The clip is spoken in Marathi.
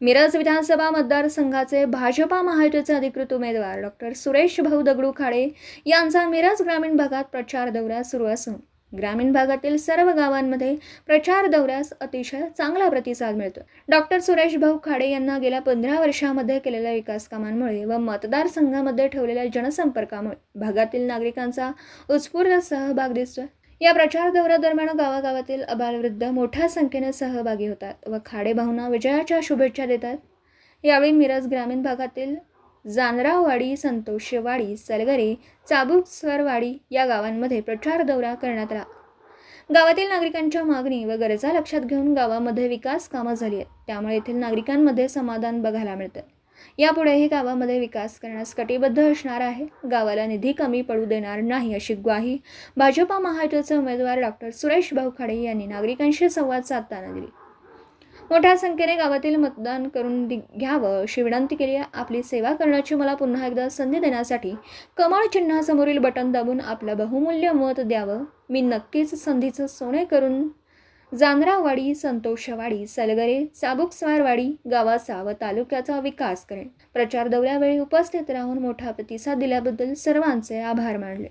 मिरज विधानसभा मतदारसंघाचे भाजपा महायुतीचे अधिकृत उमेदवार डॉक्टर सुरेश भाऊ दगडू खाडे यांचा मिरज ग्रामीण भागात प्रचार दौरा सुरू असून ग्रामीण भागातील सर्व गावांमध्ये प्रचार दौऱ्यास अतिशय चांगला प्रतिसाद मिळतो डॉक्टर सुरेश भाऊ खाडे यांना गेल्या पंधरा वर्षामध्ये केलेल्या विकास कामांमुळे व मतदारसंघामध्ये ठेवलेल्या जनसंपर्कामुळे भागातील नागरिकांचा उत्स्फूर्त सहभाग दिसतोय. या प्रचार दौऱ्यादरम्यान गावागावातील अबालवृद्ध मोठ्या संख्येने सहभागी होतात व खाडेभाऊंना विजयाच्या शुभेच्छा देतात. यावेळी मिरज ग्रामीण भागातील जानराववाडी संतोषवाडी सलगरे चाबुकसरवाडी या गावांमध्ये प्रचार दौरा करण्यात आला. गावातील नागरिकांच्या मागणी व गरजा लक्षात घेऊन गावामध्ये विकास कामं झाली आहेत. त्यामुळे येथील नागरिकांमध्ये समाधान बघायला मिळतं. यापुढेही गावामध्ये विकास करण्यास कटिबद्ध असणार आहे. गावाला निधी कमी पडू देणार नाही अशी ग्वाही भाजपा महायुतीचे उमेदवार डॉक्टर सुरेश भाऊ खाडे यांनी नागरिकांशी संवाद साधताना दिली. मोठ्या संख्येने गावातील मतदान करून घ्यावं अशी विनंती केली. आहे आपली सेवा करण्याची मला पुन्हा एकदा संधी देण्यासाठी कमळ चिन्हासमोरील बटन दाबून आपलं बहुमूल्य मत द्यावं. मी नक्कीच संधीचं सोने करून जानरावाडी संतोषवाडी सलगरे चाबुकस्वारवाडी गावाचा व तालुक्याचा विकास करेल प्रचार दौऱ्यावेळी उपस्थित राहून मोठा प्रतिसाद दिल्याबद्दल सर्वांचे आभार मानले.